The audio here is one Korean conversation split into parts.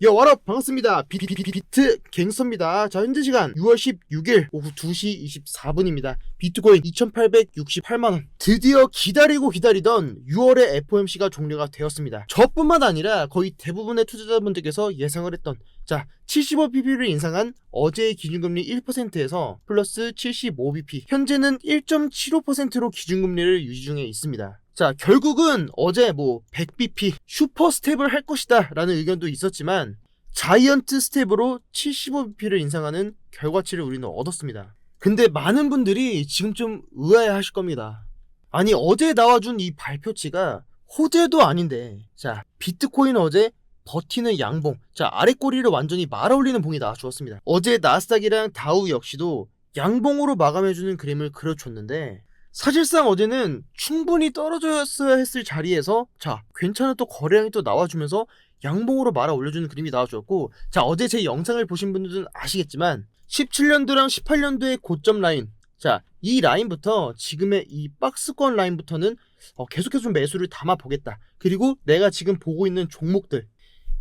여 와라 반갑습니다. 비, 비, 비, 비트 갱서입니다. 자 현재 시간 6월 16일 오후 2시 24분입니다. 비트코인 2,868만원 드디어 기다리고 기다리던 6월의 FOMC가 종료가 되었습니다. 저뿐만 아니라 거의 대부분의 투자자분들께서 예상을 했던 자 75bp를 인상한 어제의 기준금리 1%에서 플러스 75bp 현재는 1.75%로 기준금리를 유지 중에 있습니다. 자, 결국은 어제 뭐 100bp 슈퍼 스텝을 할 것이다 라는 의견도 있었지만 자이언트 스텝으로 75bp를 인상하는 결과치를 우리는 얻었습니다. 근데 많은 분들이 지금 좀 의아해 하실 겁니다. 아니, 어제 나와준 이 발표치가 호재도 아닌데, 자, 비트코인 어제 버티는 양봉. 자, 아래 꼬리를 완전히 말아 올리는 봉이 나와 주었습니다. 어제 나스닥이랑 다우 역시도 양봉으로 마감해주는 그림을 그려줬는데, 사실상 어제는 충분히 떨어졌어야 했을 자리에서 자 괜찮은 또 거래량이 또 나와주면서 양봉으로 말아 올려주는 그림이 나와주었고 자 어제 제 영상을 보신 분들은 아시겠지만 17년도랑 18년도의 고점 라인 자 이 라인부터 지금의 이 박스권 라인부터는 어, 계속해서 좀 매수를 담아 보겠다. 그리고 내가 지금 보고 있는 종목들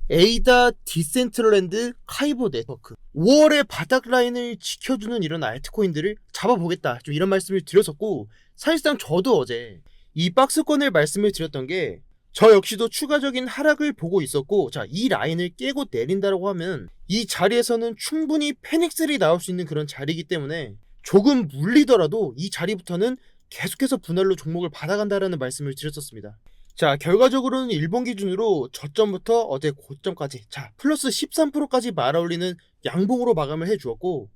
에이다, 디센트럴랜드, 카이보 네트워크 5월의 바닥 라인을 지켜주는 이런 알트코인들을 잡아보겠다 좀 이런 말씀을 드렸었고 사실상 저도 어제 이 박스권을 말씀을 드렸던 게 저 역시도 추가적인 하락을 보고 있었고 자 이 라인을 깨고 내린다라고 하면 이 자리에서는 충분히 페닉셀이 나올 수 있는 그런 자리이기 때문에 조금 물리더라도 이 자리부터는 계속해서 분할로 종목을 받아간다라는 말씀을 드렸었습니다. 자, 결과적으로는 일본 기준으로 저점부터 어제 고점까지 자, 플러스 13%까지 말아올리는 양봉으로 마감을 해 주었고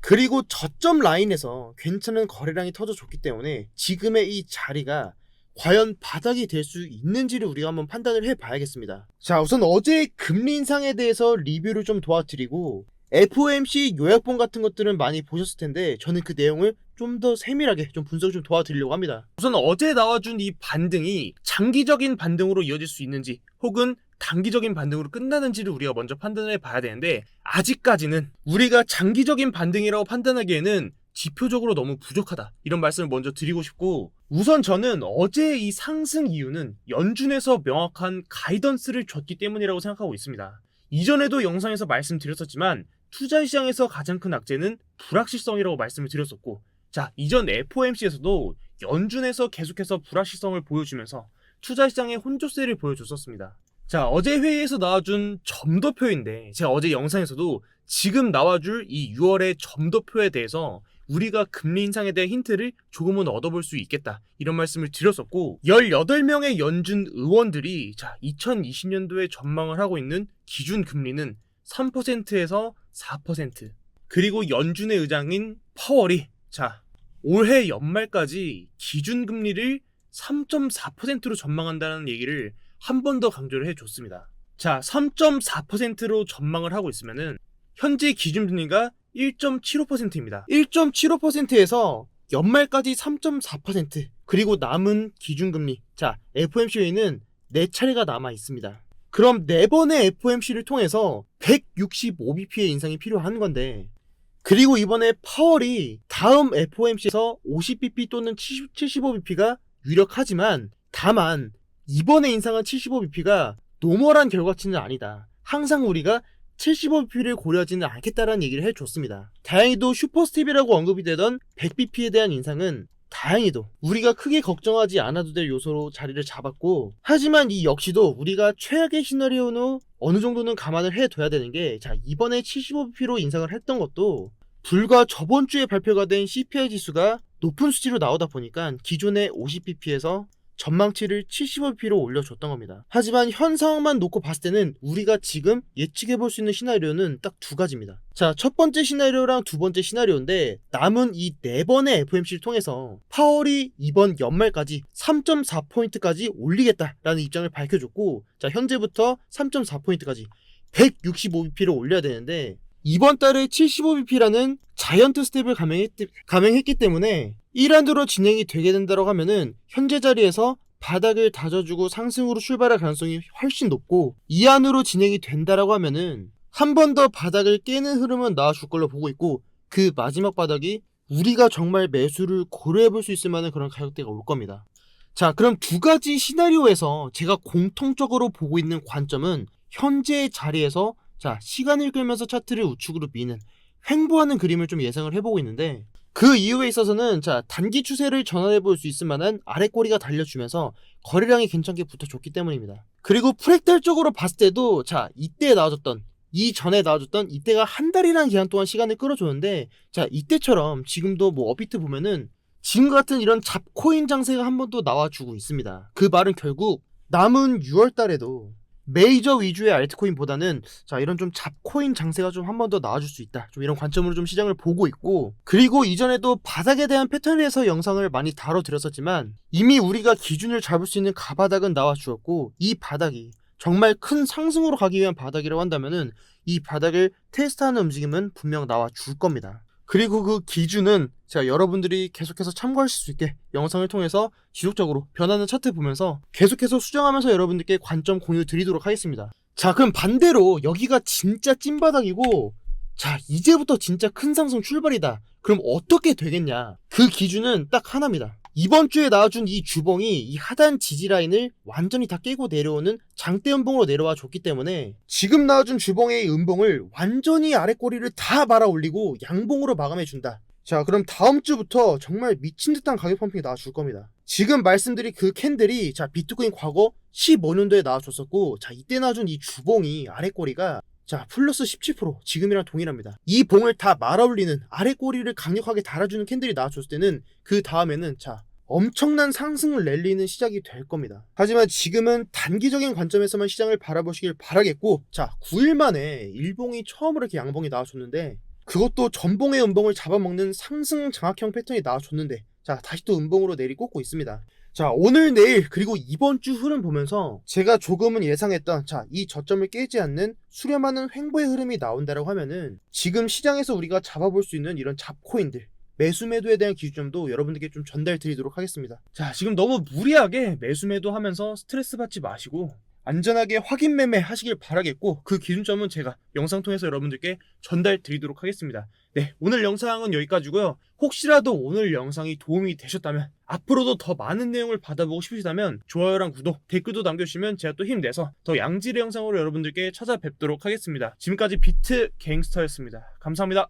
그리고 저점 라인에서 괜찮은 거래량이 터져줬기 때문에 지금의 이 자리가 과연 바닥이 될 수 있는지를 우리가 한번 판단을 해 봐야겠습니다. 자, 우선 어제 금리 인상에 대해서 리뷰를 좀 도와드리고 FOMC 요약본 같은 것들은 많이 보셨을 텐데 저는 그 내용을 좀 더 세밀하게 좀 분석을 좀 도와드리려고 합니다. 우선 어제 나와준 이 반등이 장기적인 반등으로 이어질 수 있는지 혹은 단기적인 반등으로 끝나는지를 우리가 먼저 판단을 해봐야 되는데 아직까지는 우리가 장기적인 반등이라고 판단하기에는 지표적으로 너무 부족하다 이런 말씀을 먼저 드리고 싶고 우선 저는 어제 이 상승 이유는 연준에서 명확한 가이던스를 줬기 때문이라고 생각하고 있습니다. 이전에도 영상에서 말씀드렸었지만 투자 시장에서 가장 큰 악재는 불확실성이라고 말씀을 드렸었고 자 이전 FOMC에서도 연준에서 계속해서 불확실성을 보여주면서 투자 시장의 혼조세를 보여줬었습니다. 자 어제 회의에서 나와준 점도표인데 제가 어제 영상에서도 지금 나와줄 이 6월의 점도표에 대해서 우리가 금리 인상에 대한 힌트를 조금은 얻어볼 수 있겠다 이런 말씀을 드렸었고 18명의 연준 의원들이 자 2020년도에 전망을 하고 있는 기준 금리는 3%에서 4% 그리고 연준의 의장인 파월이 자 올해 연말까지 기준 금리를 3.4%로 전망한다는 얘기를 한 번 더 강조를 해줬습니다. 자, 3.4%로 전망을 하고 있으면은 현재 기준 금리가 1.75%입니다. 1.75%에서 연말까지 3.4% 그리고 남은 기준금리 자 FOMC에는 4차례가 남아 있습니다. 그럼 4번의 FOMC를 통해서 165bp의 인상이 필요한 건데 그리고 이번에 파월이 다음 FOMC에서 50bp 또는 75bp가 유력하지만 다만 이번에 인상한 75bp가 노멀한 결과치는 아니다. 항상 우리가 75bp를 고려하지는 않겠다라는 얘기를 해줬습니다. 다행히도 슈퍼스텝이라고 언급이 되던 100bp에 대한 인상은 다행히도 우리가 크게 걱정하지 않아도 될 요소로 자리를 잡았고 하지만 이 역시도 우리가 최악의 시나리오는 어느 정도는 감안을 해둬야 되는 게 자 이번에 75bp로 인상을 했던 것도 불과 저번 주에 발표가 된 CPI 지수가 높은 수치로 나오다 보니까 기존의 50bp에서 전망치를 75bp로 올려줬던 겁니다. 하지만 현 상황만 놓고 봤을 때는 우리가 지금 예측해 볼 수 있는 시나리오는 딱 두 가지입니다. 자, 첫 번째 시나리오랑 두 번째 시나리오인데 남은 이 네 번의 FOMC를 통해서 파월이 이번 연말까지 3.4포인트까지 올리겠다라는 입장을 밝혀줬고 자, 현재부터 3.4포인트까지 165bp를 올려야 되는데 이번 달에 75bp라는 자이언트 스텝을 감행했기, 감행했기 때문에 1안으로 진행이 되게 된다고 하면은 현재 자리에서 바닥을 다져주고 상승으로 출발할 가능성이 훨씬 높고 2안으로 진행이 된다라고 하면은 한 번 더 바닥을 깨는 흐름은 나와줄 걸로 보고 있고 그 마지막 바닥이 우리가 정말 매수를 고려해 볼 수 있을 만한 그런 가격대가 올 겁니다. 자, 그럼 두 가지 시나리오에서 제가 공통적으로 보고 있는 관점은 현재의 자리에서 자 시간을 끌면서 차트를 우측으로 미는 횡보하는 그림을 좀 예상을 해보고 있는데 그 이유에 있어서는 자 단기 추세를 전환해 볼 수 있을 만한 아래 꼬리가 달려주면서 거래량이 괜찮게 붙어줬기 때문입니다. 그리고 프랙탈적으로 봤을 때도 자 이때 나와줬던 이 전에 나와줬던 이때가 한 달이라는 기간 동안 시간을 끌어줬는데 자 이때처럼 지금도 뭐 업비트 보면은 지금 같은 이런 잡코인 장세가 한번더 나와주고 있습니다. 그 말은 결국 남은 6월 달에도 메이저 위주의 알트코인보다는 자 이런 좀 잡코인 장세가 좀 한 번 더 나와줄 수 있다. 좀 이런 관점으로 좀 시장을 보고 있고 그리고 이전에도 바닥에 대한 패턴에서 영상을 많이 다뤄드렸었지만 이미 우리가 기준을 잡을 수 있는 가바닥은 나와주었고 이 바닥이 정말 큰 상승으로 가기 위한 바닥이라고 한다면은 이 바닥을 테스트하는 움직임은 분명 나와 줄 겁니다. 그리고 그 기준은 제가 여러분들이 계속해서 참고하실 수 있게 영상을 통해서 지속적으로 변하는 차트 보면서 계속해서 수정하면서 여러분들께 관점 공유 드리도록 하겠습니다. 자, 그럼 반대로 여기가 진짜 찐바닥이고 자, 이제부터 진짜 큰 상승 출발이다. 그럼 어떻게 되겠냐? 그 기준은 딱 하나입니다. 이번 주에 나와준 이 주봉이 이 하단 지지 라인을 완전히 다 깨고 내려오는 장대 음봉으로 내려와 줬기 때문에 지금 나와준 주봉의 이 음봉을 완전히 아래 꼬리를 다 말아 올리고 양봉으로 마감해 준다. 자, 그럼 다음 주부터 정말 미친 듯한 가격 펌핑이 나와줄 겁니다. 지금 말씀드린 그 캔들이 자 비트코인 과거 15년도에 나와줬었고 자 이때 나와준 이 주봉이 아래 꼬리가 자 플러스 17% 지금이랑 동일합니다. 이 봉을 다 말아올리는 아래 꼬리를 강력하게 달아주는 캔들이 나와줬을 때는 그 다음에는 자 엄청난 상승 랠리는 시작이 될 겁니다. 하지만 지금은 단기적인 관점에서만 시장을 바라보시길 바라겠고 자 9일 만에 일봉이 처음으로 이렇게 양봉이 나와줬는데 그것도 전봉의 음봉을 잡아먹는 상승 장악형 패턴이 나와줬는데 자 다시 또 음봉으로 내리 꽂고 있습니다. 자 오늘 내일 그리고 이번 주 흐름 보면서 제가 조금은 예상했던 자 이 저점을 깨지 않는 수렴하는 횡보의 흐름이 나온다라고 하면은 지금 시장에서 우리가 잡아볼 수 있는 이런 잡코인들 매수 매도에 대한 기준점도 여러분들께 좀 전달 드리도록 하겠습니다. 자 지금 너무 무리하게 매수 매도 하면서 스트레스 받지 마시고 안전하게 확인 매매 하시길 바라겠고 그 기준점은 제가 영상 통해서 여러분들께 전달 드리도록 하겠습니다. 네, 오늘 영상은 여기까지고요. 혹시라도 오늘 영상이 도움이 되셨다면 앞으로도 더 많은 내용을 받아보고 싶으시다면 좋아요랑 구독, 댓글도 남겨주시면 제가 또 힘내서 더 양질의 영상으로 여러분들께 찾아뵙도록 하겠습니다. 지금까지 비트 갱스터였습니다. 감사합니다.